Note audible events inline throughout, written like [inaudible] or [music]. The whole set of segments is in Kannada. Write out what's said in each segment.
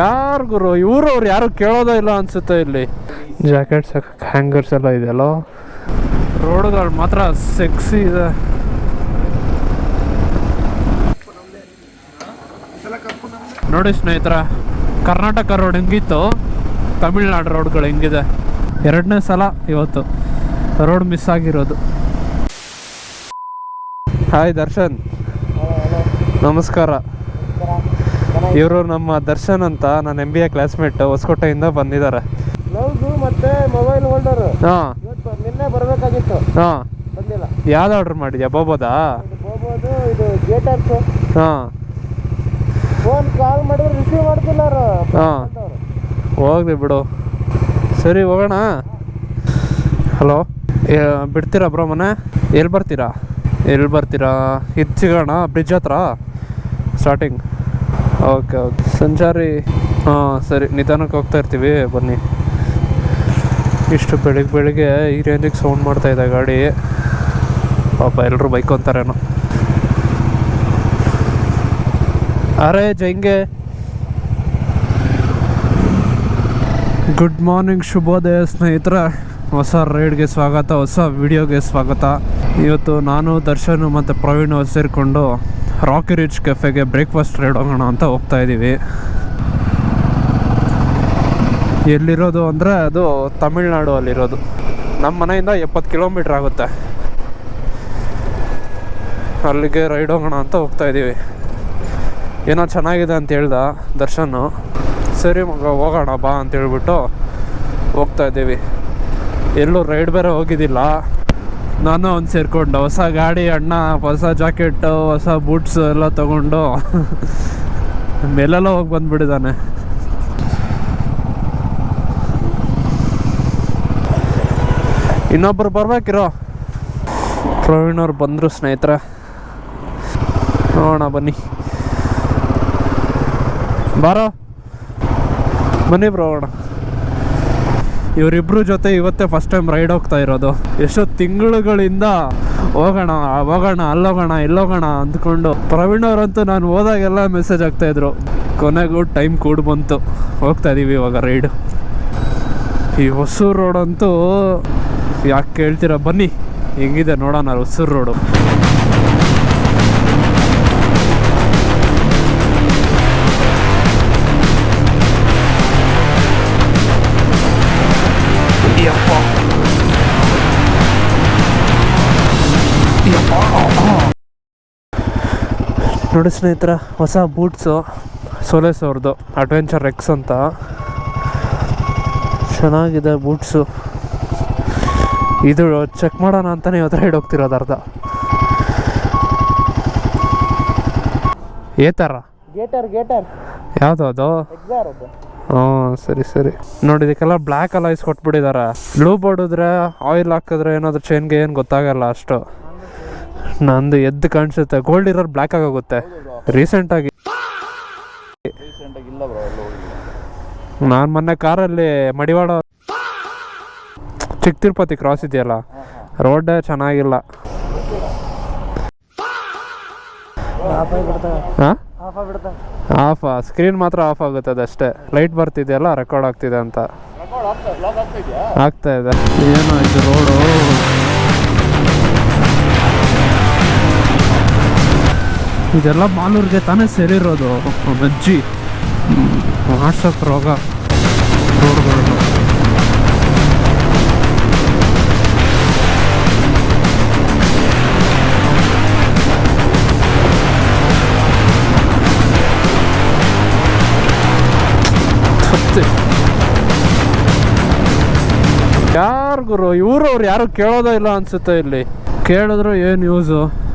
ಯಾರು ಗುರು? ಇವರು ಅವ್ರು ಯಾರು ಕೇಳೋದೇ ಇಲ್ಲ ಅನ್ಸುತ್ತೆ ಇಲ್ಲಿ. ಜಾಕೆಟ್ಸ್ ಹ್ಯಾಂಗರ್ಸ್ ಎಲ್ಲ ಇದೆಯಲ್ಲ? ರೋಡ್ಗಳು ಮಾತ್ರ ಸೆಕ್ಸಿ ಇದೆ. ನೋಡಿ ಸ್ನೇಹಿತರ ಕರ್ನಾಟಕ ರೋಡ್ ಹೆಂಗಿತ್ತು? ತಮಿಳ್ನಾಡು ರೋಡ್ಗಳು ಹೆಂಗಿದೆ? ಎರಡನೇ ಸಲ ಇವತ್ತು ರೋಡ್ ಮಿಸ್ ಆಗಿರೋದು. ಹಾಯ್ ದರ್ಶನ್. ನಮಸ್ಕಾರ. ಇವರು ನಮ್ಮ ದರ್ಶನ್ ಅಂತ ನನ್ನ ಎಂ ಬಿ ಎ ಕ್ಲಾಸ್ಮೇಟ್ ಹೊಸಕೋಟೆಯಿಂದ ಬಂದಿದ್ದಾರೆ. ಮತ್ತೆ ಮೊಬೈಲ್ ಹೋಲ್ಡರ್ ಹಾಂ. ನಿನ್ನೆ ಬರಬೇಕಾಗಿತ್ತು. ಹಾಂ. ಬಂದಿಲ್ಲ. ಯಾವ್ದು ಆರ್ಡರ್ ಮಾಡಿದ್ಯಾ? ಬೋಬೋದಾ ಇದು ಹೋಗ್ಬೋದು ಇದು ಗೇಟರ್ಸು ಹಾಂ. ಫೋನ್ ಕಾಲ್ ಮಾಡಿದ್ರೆ ರಿಸೀವ್ ಮಾಡ್ತಿಲ್ಲ ಹಾಂ. ಹೋಗ್ಲಿ ಬಿಡು. ಸರಿ ಹೋಗೋಣ. ಹಲೋ ಬಿಡ್ತೀರಾ ಬ್ರೋ ಮನೆ? ಎಲ್ಲಿ ಬರ್ತೀರಾ? ಎಲ್ಲಿ ಬರ್ತೀರಾ? ಇದು ಸಿಗೋಣ ಬ್ರಿಡ್ಜ್ ಹತ್ರ? Starting okay okay. ಸಂಚಾರಿ, ಹಾಂ, ಸರಿ. ನಿಧಾನಕ್ಕೆ ಹೋಗ್ತಾ ಇರ್ತೀವಿ, ಬನ್ನಿ. ಇಷ್ಟು ಬೆಳಿಗ್ಗೆ ಬೆಳಿಗ್ಗೆ ಈ ರೇಂಜಿಗೆ ಸೌಂಡ್ ಮಾಡ್ತಾ ಇದೆ ಗಾಡಿ. ಪಾಪ ಎಲ್ಲರೂ ಬೈಕ್ ಅಂತಾರೇನೋ ಅರೆ, ಜಂಗೆ. ಗುಡ್ ಮಾರ್ನಿಂಗ್ ಶುಭೋದಯ ಸ್ನೇಹಿತರೆ. ಹೊಸ ರೈಡ್ಗೆ ಸ್ವಾಗತ, ಹೊಸ ವಿಡಿಯೋಗೆ ಸ್ವಾಗತ. ಇವತ್ತು ನಾನು, ದರ್ಶನ್ ಮತ್ತು ಪ್ರವೀಣ್ ಸೇರಿಕೊಂಡು ರಾಕಿ ರಿಚ್ ಕೆಫೆಗೆ ಬ್ರೇಕ್ಫಾಸ್ಟ್ ರೈಡ್ ಹೋಗೋಣ ಅಂತ ಹೋಗ್ತಾ ಇದ್ದೀವಿ ಎಲ್ಲಿರೋದು ಅಂದರೆ ಅದು ತಮಿಳ್ನಾಡು ಅಲ್ಲಿರೋದು. ನಮ್ಮ ಮನೆಯಿಂದ ಎಪ್ಪತ್ತು ಕಿಲೋಮೀಟ್ರ್ ಆಗುತ್ತೆ. ಅಲ್ಲಿಗೆ ರೈಡ್ ಹೋಗೋಣ ಅಂತ ಹೋಗ್ತಾ ಇದ್ದೀವಿ ಏನೋ ಚೆನ್ನಾಗಿದೆ ಅಂತ ಹೇಳ್ದ ದರ್ಶನ್. ಸರಿ, ಮಗ, ಹೋಗೋಣ, ಬಾ ಅಂತ ಹೇಳ್ಬಿಟ್ಟು ಹೋಗ್ತಾ ಇದ್ದೀವಿ. ಎಲ್ಲೂ ರೈಡ್ ಬೇರೆ ಹೋಗಿದ್ದಿಲ್ಲ. ನಾನು ಅವ್ನು ಸೇರಿಕೊಂಡು ಹೊಸ ಗಾಡಿ, ಅಣ್ಣ, ಹೊಸ ಜಾಕೆಟ್ಟು ಹೊಸ ಬೂಟ್ಸ್ ಎಲ್ಲ ತಗೊಂಡು [laughs] ಮೇಲೆಲ್ಲ ಹೋಗಿ ಬಂದ್ಬಿಟ್ಟಿದ್ದಾನೆ. ಇನ್ನೊಬ್ರು ಬರ್ಬೇಕಿರೋ? ಪ್ರವೀಣ್ ಅವ್ರು ಬಂದರು, ಸ್ನೇಹಿತರ. ನೋಡೋಣ ಬನ್ನಿ. ಬಾರೋ. ಬನ್ನಿ ಬ್ರೋ ಇವರಿಬ್ರು ಜೊತೆ ಇವತ್ತೇ ಫಸ್ಟ್ ಟೈಮ್ ರೈಡ್ ಹೋಗ್ತಾ ಇರೋದು. ಎಷ್ಟೋ ತಿಂಗಳುಗಳಿಂದ ಹೋಗೋಣ ಹೋಗೋಣ, ಅಲ್ಲೋಗೋಣ ಎಲ್ಲೋಗೋಣ ಅಂದ್ಕೊಂಡು ಪ್ರವೀಣ್ ಅವರಂತೂ ನಾನು ಹೋದಾಗೆಲ್ಲ ಮೆಸೇಜ್ ಆಗ್ತಾ ಇದ್ರು. ಕೊನೆಗೂ ಟೈಮ್ ಕೂಡ ಬಂತು. ಹೋಗ್ತಾ ಇದೀವಿ ಇವಾಗ ರೈಡ್ ಈ ಹೊಸೂರು ರೋಡ್ ಅಂತೂ ಯಾಕೆ ಕೇಳ್ತೀರಾ? ಬನ್ನಿ. ಹೆಂಗಿದೆ ನೋಡೋಣ, ಹೊಸೂರು ರೋಡು ನೋಡಿ ಸ್ನೇಹಿತರ ಹೊಸ ಬೂಟ್ಸು ಸೋಲೇಸ್ ಅವ್ರದ್ದು ಅಡ್ವೆಂಚರ್ ಎಕ್ಸ್ ಅಂತ. ಚೆನ್ನಾಗಿದೆ ಬೂಟ್ಸು. ಇದು ಚೆಕ್ ಮಾಡೋಣ ಅಂತಲೇ ಇವತ್ತು ರೈಡ್ ಹೋಗ್ತಿರೋದು ಅರ್ಧ. ಏ ಥರ ಗೇಟರ್ ಗೇಟರ್ ಯಾವುದು ಅದು? ಹ್ಞೂ ಸರಿ ಸರಿ. ನೋಡಿ ಇದಕ್ಕೆಲ್ಲ ಬ್ಲ್ಯಾಕ್ ಐಸ್ ಕೊಟ್ಬಿಟ್ಟಿದ್ದಾರೆ ಬ್ಲೂ ಹೊಡಿದ್ರೆ ಆಯಿಲ್ ಹಾಕಿದ್ರೆ ಏನಾದರೂ ಚೈನ್ಗೆ ಏನು ಗೊತ್ತಾಗಲ್ಲ ಅಷ್ಟು. ನಂದು ಎದ್ದು ಕಾಣಿಸುತ್ತೆ. ಗೋಲ್ಡ್ ಇರೋರು ಬ್ಲ್ಯಾಕ್ ಆಗೋಗುತ್ತೆ. ರೀಸೆಂಟಾಗಿ ರೀಸೆಂಟಾಗಿ ನಾನು ಮೊನ್ನೆ ಕಾರಲ್ಲಿ ಮಡಿವಾಡ ಚಿಕ್ಕ ತಿರುಪತಿ ಕ್ರಾಸ್ ಇದೆಯಲ್ಲ ರೋಡ್ ಚೆನ್ನಾಗಿಲ್ಲ. ಆಫ್ ಸ್ಕ್ರೀನ್ ಮಾತ್ರ ಆಫ್ ಆಗುತ್ತೆ ಅದಷ್ಟೇ ಲೈಟ್ ಬರ್ತಿದೆಯಲ್ಲ ರೆಕಾರ್ಡ್ ಆಗ್ತಿದೆ ಅಂತ. ಆಗ್ತಾ ಇದೆ. ಏನೋ ಇದು ರೋಡು ಇದೆಲ್ಲ ಮಾಲೂರಿಗೆ ತಾನೇ ಸೇರಿರೋದು. ಅಜ್ಜಿ. ವಾಟ್ಸಪ್ ರೋಗ. ರೋಡ್ಗಳು ಮತ್ತೆ? ಯಾರು ಗುರು? ಇವರು ಅವ್ರು ಯಾರು ಕೇಳೋದೇ ಇಲ್ಲ ಅನ್ಸುತ್ತೆ ಇಲ್ಲಿ. ಕೇಳಿದ್ರು ಏನು ಯೂಸು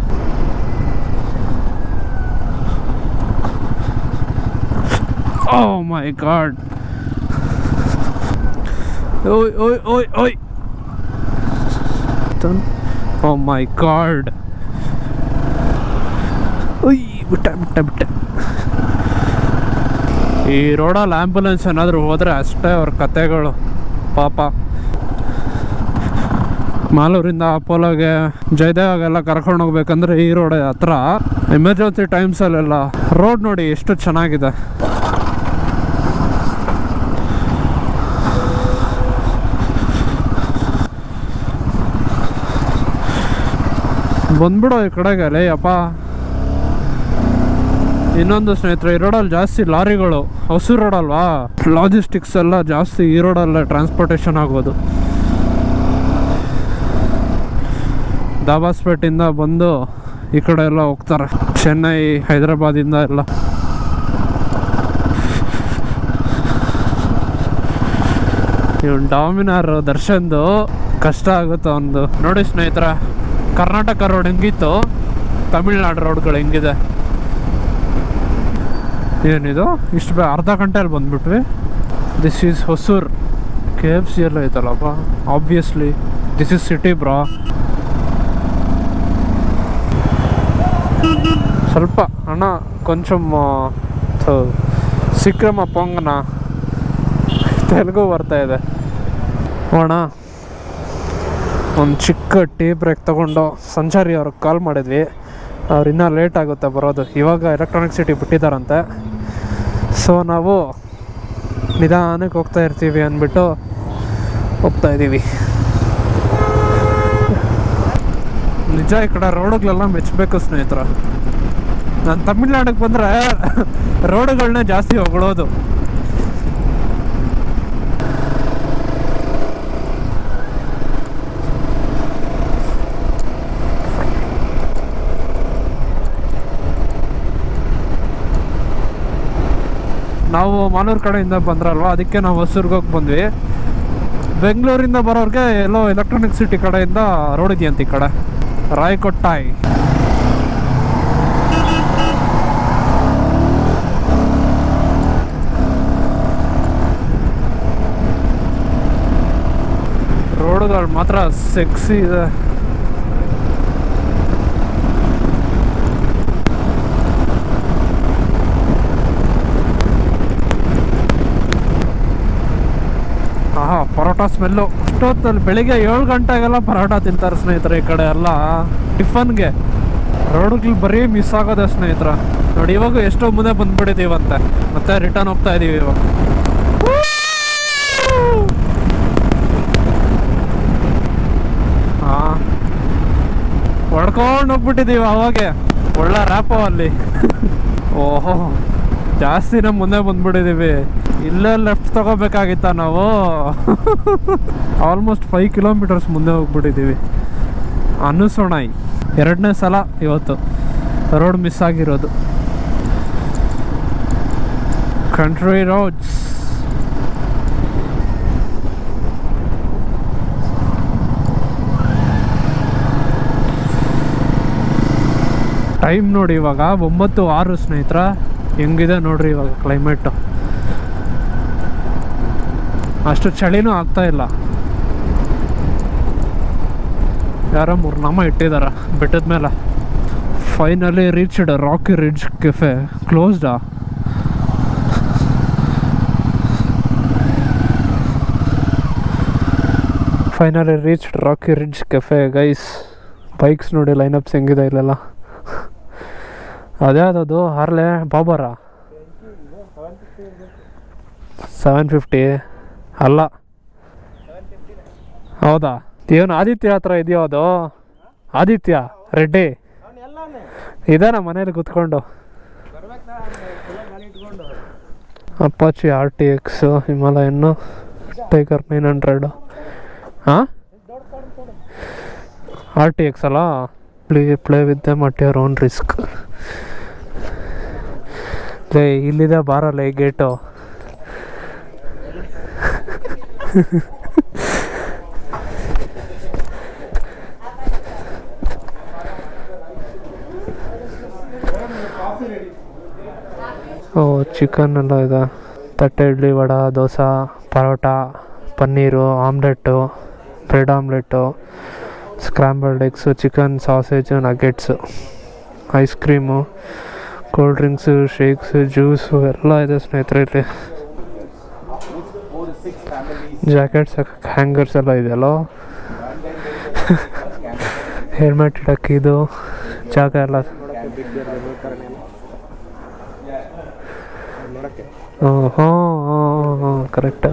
ಓ ಮೈ ಗಾಡ್ ಓಯ್ ಓಯ್ ಓಯ್ ಓಯ್ ಓ ಮೈ ಗಾಡ್ ಉಯ್ ಬಿಟ್ಟ ಬಿಟ್ಟ, ಬಿಟ್ಟೆ. ಈ ರೋಡಲ್ಲಿ ಆ್ಯಂಬುಲೆನ್ಸ್ ಏನಾದರೂ ಹೋದರೆ ಅಷ್ಟೇ ಅವ್ರ ಕತೆಗಳು, ಪಾಪ. ಮಾಲೂರಿಂದ ಅಪೋಲೋಗೆ ಜಯದೇವಾಗೆಲ್ಲ ಕರ್ಕೊಂಡು ಹೋಗ್ಬೇಕಂದ್ರೆ ಈ ರೋಡ್ ಹತ್ರ ಎಮರ್ಜೆನ್ಸಿ ಟೈಮ್ಸಲ್ಲೆಲ್ಲ ರೋಡ್ ನೋಡಿ ಎಷ್ಟು ಚೆನ್ನಾಗಿದೆ. ಬಂದ್ಬಿಡು ಈ ಕಡೆಗೆ ಅಪ್ಪ ಇನ್ನೊಂದು ಸ್ನೇಹಿತರೆ, ಈ ರೋಡಲ್ಲಿ ಜಾಸ್ತಿ ಲಾರಿಗಳು, ಹಸು ರೋಡ್ ಅಲ್ವಾ? ಲಾಜಿಸ್ಟಿಕ್ಸ್ ಎಲ್ಲ ಜಾಸ್ತಿ ಈ ರೋಡಲ್ಲೇ ಟ್ರಾನ್ಸ್ಪೋರ್ಟೇಷನ್ ಆಗೋದು ದಾಬಾಸ್ಪೇಟಿಂದ ಬಂದು ಈ ಕಡೆ ಎಲ್ಲ ಹೋಗ್ತಾರೆ. ಚೆನ್ನೈ ಹೈದರಾಬಾದಿಂದ ಎಲ್ಲ. ಇವನ್ ಡಾಮಿನಾರ್ ದರ್ಶನ್ದು ಕಷ್ಟ ಆಗುತ್ತೆ ಒಂದು. ನೋಡಿ ಸ್ನೇಹಿತರ ಕರ್ನಾಟಕ ರೋಡ್ ಹೆಂಗಿತ್ತು? ತಮಿಳ್ನಾಡು ರೋಡ್ಗಳು ಹೆಂಗಿದೆ? ಏನಿದು? ಇಷ್ಟು ಬೇ ಅರ್ಧ ಗಂಟೆಯಲ್ಲಿ ಬಂದ್ಬಿಟ್ವಿ. This is Hosur K F C ಎಲ್ಲ ಐತಲ್ಲಪ್ಪ obviously this is city bro ಸ್ವಲ್ಪ ಅಣ್ಣ ಕೊಂಚಮ್ ಸಿಕ್ರಮ ಪೊಂಗನ ತೆಲುಗು ಬರ್ತಾ ಇದೆ. ಒಂದು ಚಿಕ್ಕ ಟೀ ಬ್ರೇಕ್ ತೊಗೊಂಡು ಸಂಚಾರಿ ಅವ್ರಿಗೆ ಕಾಲ್ ಮಾಡಿದ್ವಿ. ಅವ್ರು ಇನ್ನೂ ಲೇಟ್ ಆಗುತ್ತೆ ಬರೋದು. ಇವಾಗ ಎಲೆಕ್ಟ್ರಾನಿಕ್ ಸಿಟಿ ಬಿಟ್ಟಿದ್ದಾರಂತೆ. ಸೊ ನಾವು ನಿಧಾನಕ್ಕೆ ಹೋಗ್ತಾ ಇರ್ತೀವಿ ಅಂದ್ಬಿಟ್ಟು ಹೋಗ್ತಾ ಇದ್ದೀವಿ. ನಿಜ ಈ ಕಡೆ ರೋಡುಗಳೆಲ್ಲ ಮೆಚ್ಚಬೇಕು ಸ್ನೇಹಿತರ. ನಾನು ತಮಿಳ್ನಾಡಿಗೆ ಬಂದರೆ ರೋಡುಗಳನ್ನೇ ಜಾಸ್ತಿ ಹೊಗಳೋದು ನಾವು ಮಾನೂರು ಕಡೆಯಿಂದ ಬಂದ್ರಲ್ವ? ಅದಕ್ಕೆ ನಾವು ಹೊಸೂರ್ಗೆ ಹೋಗಿ ಬಂದ್ವಿ. ಬೆಂಗಳೂರಿಂದ ಬರೋರಿಗೆ ಎಲ್ಲೋ ಎಲೆಕ್ಟ್ರಾನಿಕ್ ಸಿಟಿ ಕಡೆಯಿಂದ ರೋಡ್ ಇದೆಯಂತ ಈ ಕಡೆ. ರಾಯಕೊಟ್ಟಾಯ್. ರೋಡ್ಗಳು ಮಾತ್ರ ಸೆಕ್ಸಿ ಇದೆ. ಪರೋಟ ಸ್ಮೆಲ್ಲು ಅಷ್ಟೊತ್ತಲ್ಲಿ ಬೆಳಿಗ್ಗೆ ಏಳು ಗಂಟೆಗೆಲ್ಲ ಪರೋಟ ತಿಂತಾರೆ ಸ್ನೇಹಿತರೆ ಈ ಕಡೆ ಎಲ್ಲ. ಟಿಫನ್ಗೆ ರೋಡ್ಗಳು ಬರೀ ಮಿಸ್ ಆಗೋದೆ ಸ್ನೇಹಿತರ. ನೋಡಿ, ಇವಾಗ ಎಷ್ಟೋ ಮುಂದೆ ಬಂದ್ಬಿಟ್ಟಿದ್ದೀವಂತೆ. ಮತ್ತೆ ರಿಟರ್ನ್ ಹೋಗ್ತಾ ಇದೀವಿ ಇವಾಗ. ಹಾ. ಹೊಡ್ಕೊಂಡು ಹೋಗ್ಬಿಟ್ಟಿದ್ದೀವಿ ಅವಾಗೆ. ಒಳ್ಳೆ ರ್ಯಾಪು ಅಲ್ಲಿ. ಓಹೋ. ಜಾಸ್ತಿ ನಮ್ಮ ಮುಂದೆ ಬಂದ್ಬಿಟ್ಟಿದ್ದೀವಿ. ಇಲ್ಲೇ ಲೆಫ್ಟ್ ತಗೋಬೇಕಾಗಿತ್ತ ನಾವು? ಆಲ್ಮೋಸ್ಟ್ ಫೈವ್ ಕಿಲೋಮೀಟರ್ಸ್ ಮುಂದೆ ಹೋಗ್ಬಿಟ್ಟಿದ್ದೀವಿ. ಅನುಸೋಣಾಯಿ ಎರಡನೇ ಸಲ ಇವತ್ತು. ರೋಡ್ ಮಿಸ್ ಆಗಿರೋದು. ಕಂಟ್ರಿ ರೋಡ್ಸ್ ಟೈಮ್ ನೋಡಿ ಇವಾಗ ಒಂಬತ್ತು ಆರು ಸ್ನೇಹಿತರ. ಹೆಂಗಿದೆ ನೋಡ್ರಿ ಇವಾಗ ಕ್ಲೈಮೇಟು ಅಷ್ಟು ಚಳಿನೂ ಆಗ್ತಾ ಇಲ್ಲ. ಯಾರೋ ಮೂರು ನಾಮ ಇಟ್ಟಿದ್ದಾರೆ ಬೆಟ್ಟದ ಮೇಲೆ. Finally reached rocky ridge cafe ಕ್ಲೋಸ್ಡಾ finally reached rocky ridge cafe guys bikes ನೋಡಿ ಲೈನಪ್ಸ್ ಹೆಂಗಿದೆ ಇಲ್ಲೆಲ್ಲ. ಅದ್ಯಾವ್ದದು ಹಾರ್ಲೆ ಬಾಬರಾ ಸೆವೆನ್ ಫಿಫ್ಟಿ ಅಲ್ಲ. ಹೌದಾ? ಇವನು ಆದಿತ್ಯ ಹತ್ರ ಇದೆಯೋ ಅದು? ಆದಿತ್ಯ, ರೆಡ್ಡಿ. ಇದಾನ ಮನೇಲಿ ಕುತ್ಕೊಂಡು. Apache R T X, Himalayan, tiger nine hundred. ಹಾಂ ಆರ್ ಟಿ ಎಕ್ಸ್ ಅಲ್ಲ? Play play with them at your own risk ಇಲ್ಲಿದೆ ಬಾರಲ್ಲ ಈ ಗೇಟು ಓ ಚಿಕನ್ ಎಲ್ಲ ಇದೆ. ತಟ್ಟೆ, idli, vada, dosa, parotta, paneer omelette bread omelette scrambled eggs chicken sausage nuggets ice cream cold drinks shakes juice ಎಲ್ಲ ಇದೆ ಸ್ನೇಹಿತರೆ ಇಲ್ಲಿ. ಜಾಕೆಟ್ಸ್ ಹ್ಯಾಂಗರ್ಸ್ ಎಲ್ಲ ಇದೆಯಲ್ಲ? ಹೆಲ್ಮೆಟ್ ಇಡಕ್ಕೆ ಇದು ಜಾಗ ಎಲ್ಲ. ಹ್ಞೂ ಹ್ಞೂ ಹ್ಞೂ ಕರೆಕ್ಟ್